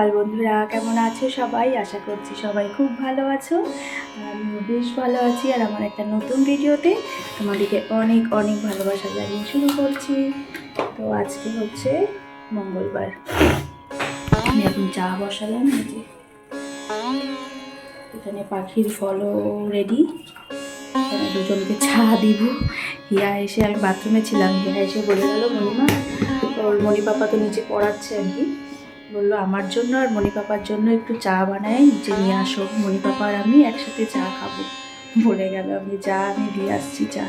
সকাল বন্ধুরা, কেমন আছো সবাই? আশা করছি সবাই খুব ভালো আছো। বেশ ভালো আছি আর আমার একটা নতুন ভিডিওতে তোমাদেরকে অনেক অনেক ভালোবাসা জানিয়ে শুরু করছি। তো আজকে হচ্ছে মঙ্গলবার। আমি এখন চা বসালাম যে। এখানে পাখির ফলও রেডি দুজনকে চা দিব। হিয়া এসে আমি বাথরুমে ছিলাম। হিয়া এসে বলে গেল, মণিমা, ওর মণি পাপা তো নিচে পড়াচ্ছে আর কি। বলল, আমার জন্য আর মণি পাপার জন্য একটু চা বানাই নিচে নিয়ে আসো। মণি পাপা আর আমি একসাথে চা খাব। বলে গেল, আমি যা, আমি দিয়ে আসছি চা।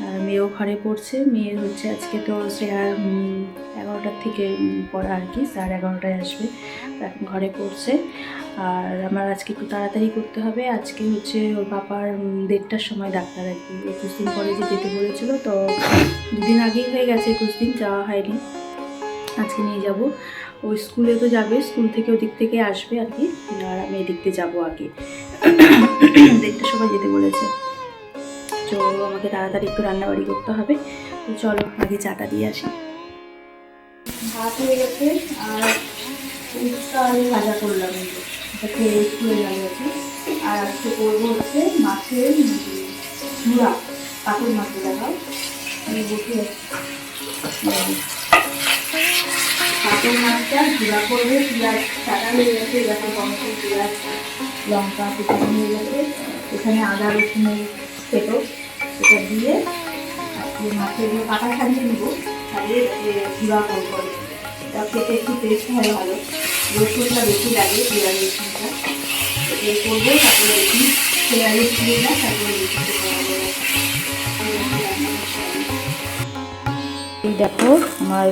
আর মেয়েও ঘরে পড়ছে। মেয়ের হচ্ছে আজকে তো আর এগারোটার থেকে পড়া আর কি সাড়ে এগারোটায় আসবে। ঘরে পড়ছে। আর আমার আজকে একটু তাড়াতাড়ি করতে হবে। আজকে হচ্ছে ওর পাপার দেড়টার সময় ডাক্তার আর কি। একুশ দিন পরে যে যেতে বলেছিল, তো দুদিন আগেই হয়ে গেছে, একুশ দিন যাওয়া হয়নি। আজকে নিয়ে যাব। ও স্কুলে তো যাবে, স্কুল থেকে ওদিক থেকে আসবে আর কি। আর আমি এদিক দিয়ে যাব আগে। দেড়টার সময় যেতে বলেছে। তো আমাকে তাড়াতাড়ি একটু রান্নাবাড়ি করতে হবে। তো চলো, আগে চাটা দিয়ে আসি। ভাত হয়ে গেছে, আর আলু ভাজা করলাম। আর আজকে করব হচ্ছে মাছের ঝুড়া কাকুর মাছে দেখাও। আমি বসে কাকুর মাছটা ঝুড়া করবে পেঁয়াজ কাটা হয়ে গেছে, এরকম টমেটো পেঁয়াজ লঙ্কা কুচানো হয়ে গেছে। এখানে আদা রসুনের খেটো এটা দিয়ে মাছের কাটা ছাড়িয়ে নেব এটাকে ঝুড়া করব। এটা খেতে একটু টেস্ট হয় ভালো। রসুনটা বেশি লাগে পেঁয়াজ রসুনটা। এটাই করব, তারপরে দেখি পেঁয়াজ না তারপরে রসুনটা এই দেখো, আমার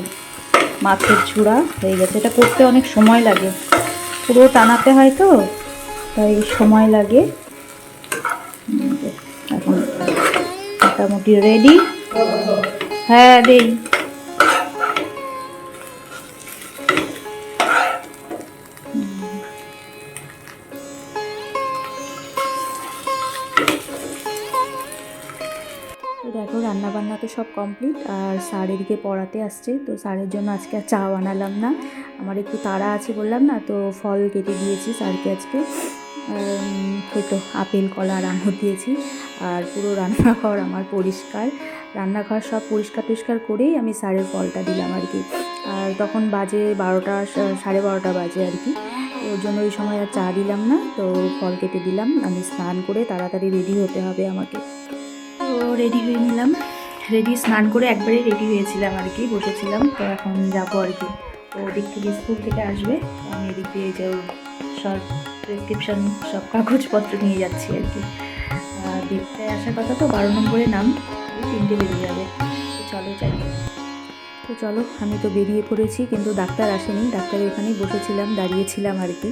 মাছের ঝুড়া হয়ে গেছে। এটা করতে অনেক সময় লাগে। পুরো টানাতে হয় তো, তাই সময় লাগে। এখন মোটামুটি রেডি হ্যাঁ দেই। সব কমপ্লিট আর স্যার এদিকে পড়াতে আসছে। তো স্যারের জন্য আজকে আর চা বানালাম না। আমার একটু তাড়া আছে বললাম না তো ফল কেটে দিয়েছি স্যারকে আজকে। উম, তো আপেল কলা আর আঙুর দিয়েছি। আর পুরো রান্নাঘর আমার পরিষ্কার। রান্নাঘর সব পরিষ্কার টরিষ্কার করেই আমি স্যারের ফলটা দিলাম আর কি। আর তখন বাজে বারোটা সাড়ে বারোটা বাজে আর কি। ওর জন্য ওই সময় আর চা দিলাম না তো ফল কেটে দিলাম। আমি স্নান করে তাড়াতাড়ি রেডি হতে হবে আমাকে। তো রেডি হয়ে নিলাম। রেডি, স্নান করে একবারে রেডি হয়েছিলাম আর কি, বসেছিলাম। তো এখন যাব আর কি। তো ওদিক থেকে স্কুল থেকে আসবে আমি এদিক দিয়ে যে সব প্রেসক্রিপশন সব কাগজপত্র নিয়ে যাচ্ছি আর কি। দেখতে আসার কথা তো, বারো নম্বরে নাম তিনটে বেরিয়ে যাবে। চলো যাই। তো চলো, আমি তো বেরিয়ে পড়েছি, কিন্তু ডাক্তার আসেনি। ডাক্তারের ওখানেই বসেছিলাম, দাঁড়িয়েছিলাম আর কি।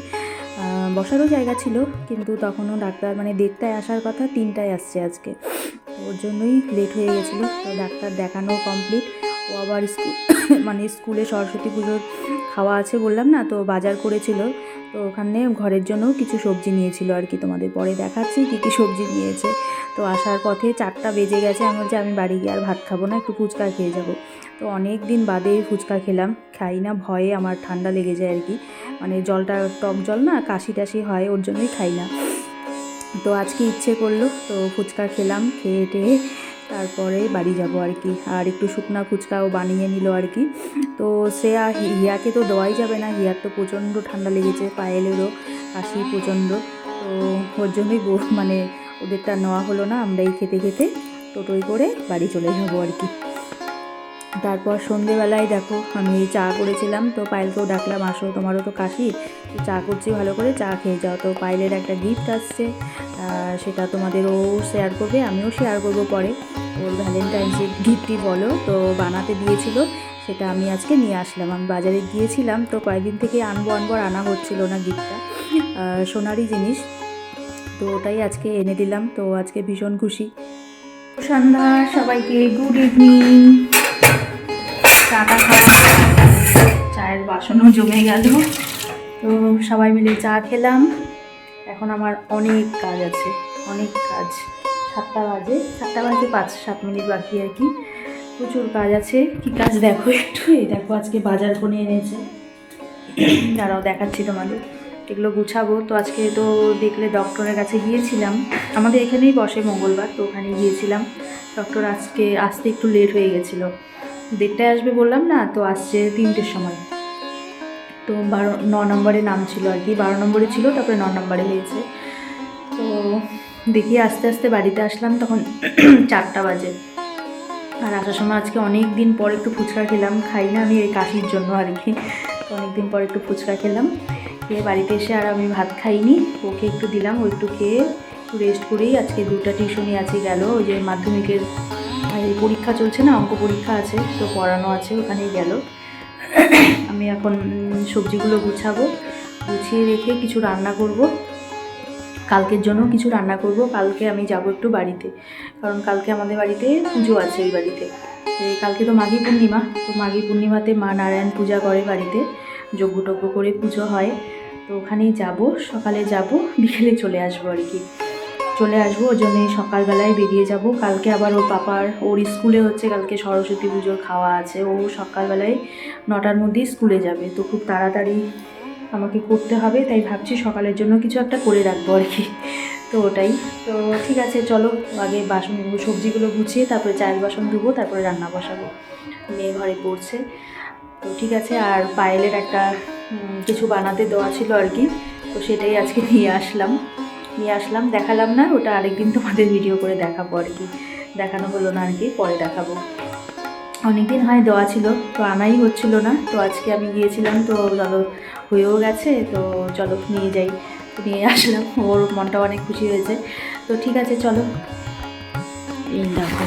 বসারও জায়গা ছিল, কিন্তু তখনও ডাক্তার মানে দেড়টায় আসার কথা, তিনটায় আসছে আজকে। ওর জন্যই লেট হয়ে গেছিল। তো ডাক্তার দেখানো কমপ্লিট ও আবার স্কুল মানে স্কুলে সরস্বতী পুজোর খাওয়া আছে বললাম না, তো বাজার করেছিল। তো ওখানে ঘরের জন্যও কিছু সবজি নিয়েছিল আর কি। তোমাদের পরে দেখাচ্ছি কী কী সবজি নিয়েছে। তো আসার পথে চারটা বেজে গেছে। আমি বলছি, আমি বাড়ি গিয়ে আর ভাত খাব না, একটু ফুচকা খেয়ে যাব। তো অনেক দিন বাদে ফুচকা খেলাম। খাই না, ভয়ে আমার ঠান্ডা লেগে যায় আর কি। মানে জলটা টক জল না কাশি টাশি হয়, ওর জন্যই খাই না। তো আজকে ইচ্ছে করল, তো ফুচকা খেলাম, খেয়ে টেয়ে তারপরে বাড়ি যাব আর কি। আর একটু শুকনা ফুচকাও বানিয়ে নিল আর কি। তো সে হিয়াকে তো দেওয়াই যাবে না, হিয়ার তো প্রচণ্ড ঠান্ডা লেগেছে, পায়েলেরও কাশি প্রচণ্ড। তো ওর জন্যই মানে ওদেরটা নেওয়া হলো না, আমরাই খেতে খেতে টোটোয় করে বাড়ি চলে যাব আর কি। তারপর সন্ধেবেলায় দেখো, আমি এই চা করেছিলাম, তো পায়েলকেও ডাকলাম, আসো, তোমারও তো কাশি, তো চা করছি, ভালো করে চা খেয়ে যাও। তো পায়েলের একটা গিফট আসছে সেটা তোমাদেরও শেয়ার করবে, আমিও শেয়ার করব পরে। ওর ভ্যালেন্টাইন্সের গিফটই বলো, তো বানাতে দিয়েছিল, সেটা আমি আজকে নিয়ে আসলাম। আমি বাজারে গিয়েছিলাম, তো কয়েকদিন থেকে আনব আনব, আনা হচ্ছিল না গিফটটা সোনারই জিনিস। তো ওটাই আজকে এনে দিলাম, তো আজকে ভীষণ খুশি। সন্ধ্যা, সবাইকে গুড ইভিনিং চাটা খাওয়া চায়ের বাসনও জমে গেল। তো সবাই মিলে চা খেলাম। এখন আমার অনেক কাজ আছে, অনেক কাজ। সাতটা বাজে সাতটা বাজে পাঁচ, সাত মিনিট বাকি আর কি। প্রচুর কাজ আছে। কি কাজ দেখো একটু? এই দেখো আজকে বাজার করে এনেছে। দাঁড়াও দেখাচ্ছি তোমাদের। এগুলো গুছাবো। তো আজকে তো দেখলে ডক্টরের কাছে গিয়েছিলাম। আমাদের এখানেই বসে মঙ্গলবার, তো ওখানে গিয়েছিলাম। ডক্টর আজকে আসতে একটু লেট হয়ে গেছিল। দেড়টায় আসবে বললাম না, তো আসছে তিনটের সময়। তো বারো, ন নম্বরে নাম ছিল আর কি, বারো নম্বরে ছিল, তারপরে ন নম্বরে হয়েছে। তো দেখি আস্তে আস্তে বাড়িতে আসলাম, তখন চারটা বাজে। আর আসার সময় আজকে অনেক দিন পর একটু ফুচকা খেলাম, খাই না আমি এই কাশির জন্য আর কি। তো অনেক দিন পর একটু ফুচকা খেলাম, খেয়ে বাড়িতে এসে আর আমি ভাত খাইনি, ওকে একটু দিলাম, ও একটু খেয়ে একটু রেস্ট করেই আজকে দুটা টিউশনই আছে গেল, ওই যে মাধ্যমিকের এই পরীক্ষা চলছে না, অঙ্ক পরীক্ষা আছে, তো পড়ানো আছে, ওখানেই গেল। আমি এখন সবজিগুলো গুছাবো, গুছিয়ে রেখে কিছু রান্না করব। কালকের জন্য কিছু রান্না করব, কালকে আমি যাব একটু বাড়িতে, কারণ কালকে আমাদের বাড়িতে পুজো আছে এই বাড়িতে। কালকে তো মাঘী পূর্ণিমা, তো মাঘী পূর্ণিমাতে মা নারায়ণ পূজা করে বাড়িতে যজ্ঞ টজ্ঞ করে পুজো হয়। তো ওখানেই যাব, সকালে যাব, বিকেলে চলে আসব আর কি। চলে আসব, ওই জন্যই সকালবেলায় বেরিয়ে যাব। কালকে আবার ওর পাপার, ওর স্কুলে হচ্ছে কালকে সরস্বতী পুজোর খাওয়া আছে। ও সকালবেলায় নটার মধ্যেই স্কুলে যাবে। তো খুব তাড়াতাড়ি আমাকে করতে হবে, তাই ভাবছি সকালের জন্য কিছু একটা করে রাখব আর কি। তো ওটাই। তো ঠিক আছে, চলো আগে বাসন, সবজিগুলো গুছিয়ে তারপরে চায়ের বাসন ধুবো, তারপরে রান্না বসাবো। মেয়ে ঘরে পড়ছে। তো ঠিক আছে, আর পায়েলের একটা কিছু বানাতে দেওয়া ছিল আর কি। তো সেটাই আজকে নিয়ে আসলাম। নিয়ে আসলাম, দেখালাম না, ওটা আরেকদিন তোমাদের ভিডিও করে দেখাবো আর কি। দেখানো হলো না আর কি, পরে দেখাবো। অনেকদিন হয় দেওয়া ছিল, তো আনাই হচ্ছিল না, তো আজকে আমি গিয়েছিলাম, তো চলো হয়েও গেছে, তো চলো নিয়ে যাই। নিয়ে আসলাম, ওর মনটা অনেক খুশি হয়েছে। তো ঠিক আছে, চলো। এই দেখো,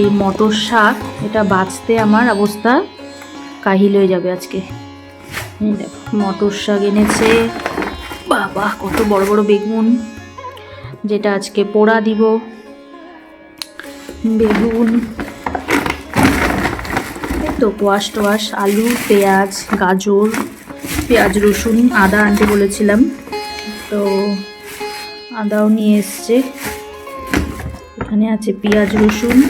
এই মটর শাক, এটা বাঁচতে আমার অবস্থা কাহিল হয়ে যাবে আজকে। এই দেখো, মটর শাক এনেছে বাবা, কত বড় বড় বেগুন। যেটা আজকে পোড়া দিব। বেগুন, তো কোয়াশ টোয়াশ, আলু, পেঁয়াজ, গাজর, পেঁয়াজ, রসুন, আদা আনতে বলেছিলাম। তো আদাও নিয়ে এসছে। এখানে আছে পেঁয়াজ, রসুন।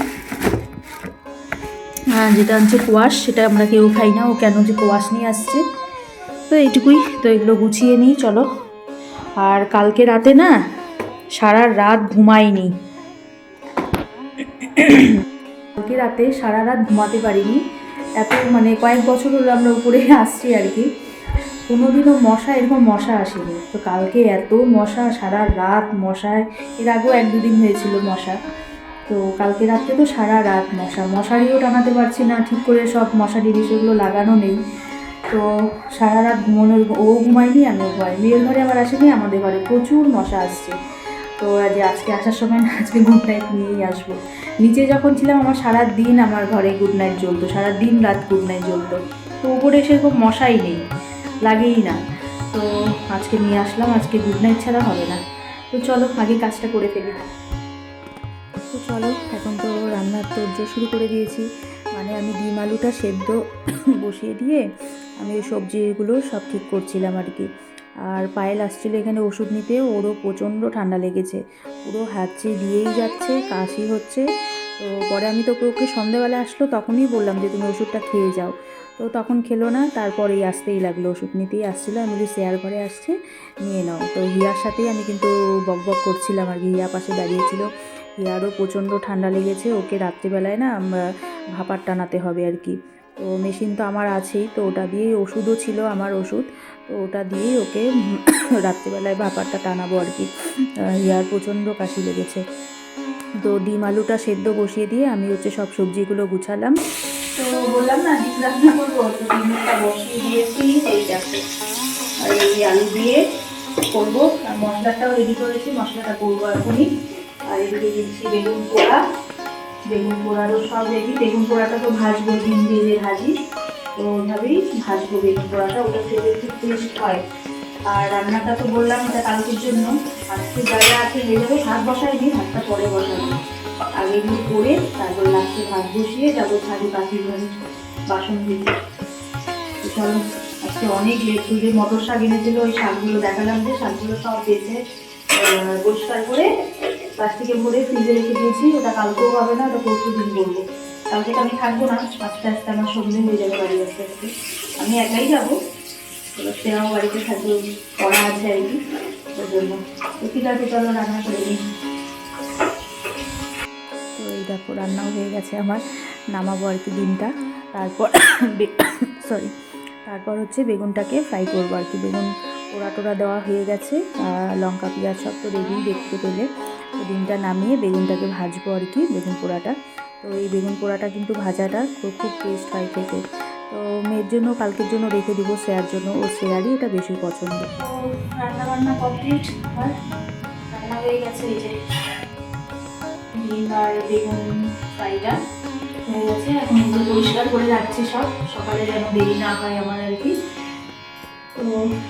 আর যেটা আনছে কোয়াশ, সেটা আমরা কেউ খাই না। ও কেন যে কোয়াশ নিয়ে আসছে। তো এইটুকুই। তো এগুলো গুছিয়ে নিই, চলো। আর কালকে রাতে না সারা রাত ঘুমাইনি। কালকে রাতে সারা রাত ঘুমাতে পারিনি। এত মানে কয়েক বছর হলো আমরা উপরে আসছি আর কি। কোনোদিনও মশা, এরকম মশা আসেনি। তো কালকে এত মশা, সারা রাত মশায় এর আগেও এক দুদিন হয়েছিল মশা। তো কালকে রাত্রে তো সারা রাত মশা। মশারিও টানাতে পারছি না। ঠিক করে সব মশারি সেগুলো লাগানো নেই। তো সারা রাত ঘুমানোর ও ঘুমায়নি আমিও ঘুমাই মেয়ের ঘরে আবার আসেনি, আমাদের ঘরে প্রচুর মশা আসছে। তো আজ আজকে আসার সময় না, আজকে গুড নাইট নিয়েই আসব। নিচে যখন ছিলাম, আমার সারা দিন আমার ঘরে গুড নাইট জ্বলতো সারা দিন রাত গুড নাইট জ্বলতো। তো উপরে সেরকম মশাই নেই, লাগেই না। তো আজকে নিয়ে আসলাম, আজকে গুড নাইট ছাড়া হবে না। তো চলো, আগে কাজটা করে ফেলি। তো চলো, এখন তো রান্নার তোর্য শুরু করে দিয়েছি। মানে আমি ডিম আলুটা সেদ্ধ বসিয়ে দিয়ে আমি ওই সবজিগুলো সব ঠিক করছিলাম আর কি। আর পায়েল আসছিল এখানে ওষুধ নিতে, ওরও প্রচণ্ড ঠান্ডা লেগেছে। পুরো হাঁচি দিয়েই যাচ্ছে, কাশি হচ্ছে। তো পরে আমি তো ওকে সন্ধেবেলা আসলো, তখনই বললাম যে তুমি ওষুধটা খেয়ে যাও। তো তখন খেলো না, তারপরেই আসতেই লাগল। ওষুধ নিতেই আসছিল আমি বলি শেয়ার ঘরে আসছে, নিয়ে নাও। তো হিয়ার সাথেই আমি কিন্তু বক বক করছিলাম আর কি। হিয়া পাশে দাঁড়িয়েছিল। হিয়ারও প্রচণ্ড ঠান্ডা লেগেছে, ওকে রাত্রিবেলায় না ভাপার টানাতে হবে আর কি। তো মেশিন তো আমার আছেই, তো ওটা দিয়েই ওষুধও ছিল আমার ওষুধ, তো ওটা দিয়েই ওকে রাত্রিবেলায় ভাপারটা টানাবো আর কি। ইয়ার প্রচণ্ড কাশি লেগেছে। তো ডিম আলুটা সেদ্ধ বসিয়ে দিয়ে আমি হচ্ছে সব সবজিগুলো গুছালাম। তো বললাম না, ডিম রান্না করব, তো ডিমটা বসিয়ে দিয়েছি, এই আর এই আলু দিয়ে করব, আর মশলাটাও রেডি করেছি, মশলাটা করব এখনই। আর এদিকে দিচ্ছি বেগুন পোড়া। বেগুন পোড়ারও সব রেডি বেগুন পোড়াটা তো ভাজবো, ডিম দিয়ে ভাজি, তো ওইভাবেই ভাজবো বেগুন পোড়াটা ওটা খেতে খুব টেস্ট হয়। আর রান্নাটা তো বললাম এটা কালকের জন্য। আজকে জায়গা আছে হয়ে যাবে, ভাত বসাই দিই ভাতটা পরে বসাবো। আগে এগুলো করে তারপর লাস্টে ভাত বসিয়ে যাব পাখির ঘরে, বাসন দিতে চলো, আজকে অনেক লেট তুলে মটর শাক এনেছিল, ওই শাকগুলো দেখালাম যে শাকগুলো সব বেছে পরিষ্কার করে প্লাস্টিকে ভরে ফ্রিজে রেখে দিয়েছি, ওটা কালকেও হবে না, ওটা পরশু দিন করব। কালকে তো আমি থাকব না আস্তে আস্তে আমার সন্ধে হয়ে যাবে বাড়ি আসতে আসতে। আমি একাই যাব, এবার সেও বাড়িতে থাকবে পড়া আছে আর কি ওই জন্য। তো ঠিক আছে, চলো রান্না করে নিই। তো এই দেখো, রান্নাও হয়ে গেছে আমার, নামাবো আর কি ডিমটা তারপর সরি তারপর হচ্ছে বেগুনটাকে ফ্রাই করব আর কি। বেগুন পোড়া টোড়া দেওয়া হয়ে গেছে লঙ্কা, পেঁয়াজ সব তো রেডি দেখতে পেলে। ডিমটা নামিয়ে বেগুনটাকে ভাজবো আর কি, বেগুন পোড়াটা। তো এই বেগুন পোড়াটা কিন্তু ভাজাটা খুব খুব টেস্ট হয় খেতে। তো মেয়ের জন্য, কালকের জন্য রেখে দিব শেয়ার জন্য। ও শেয়ারই এটা বেশি পছন্দ। রান্না বান্না কমপ্লিট রান্না হয়ে গেছে এই যে। আর বেগুন পরিষ্কার করে রাখছি সব। সকালে যেন দেরি না হয় আমার আর কি। তো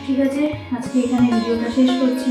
ঠিক আছে, আজকে এখানে ভিডিওটা শেষ করছি।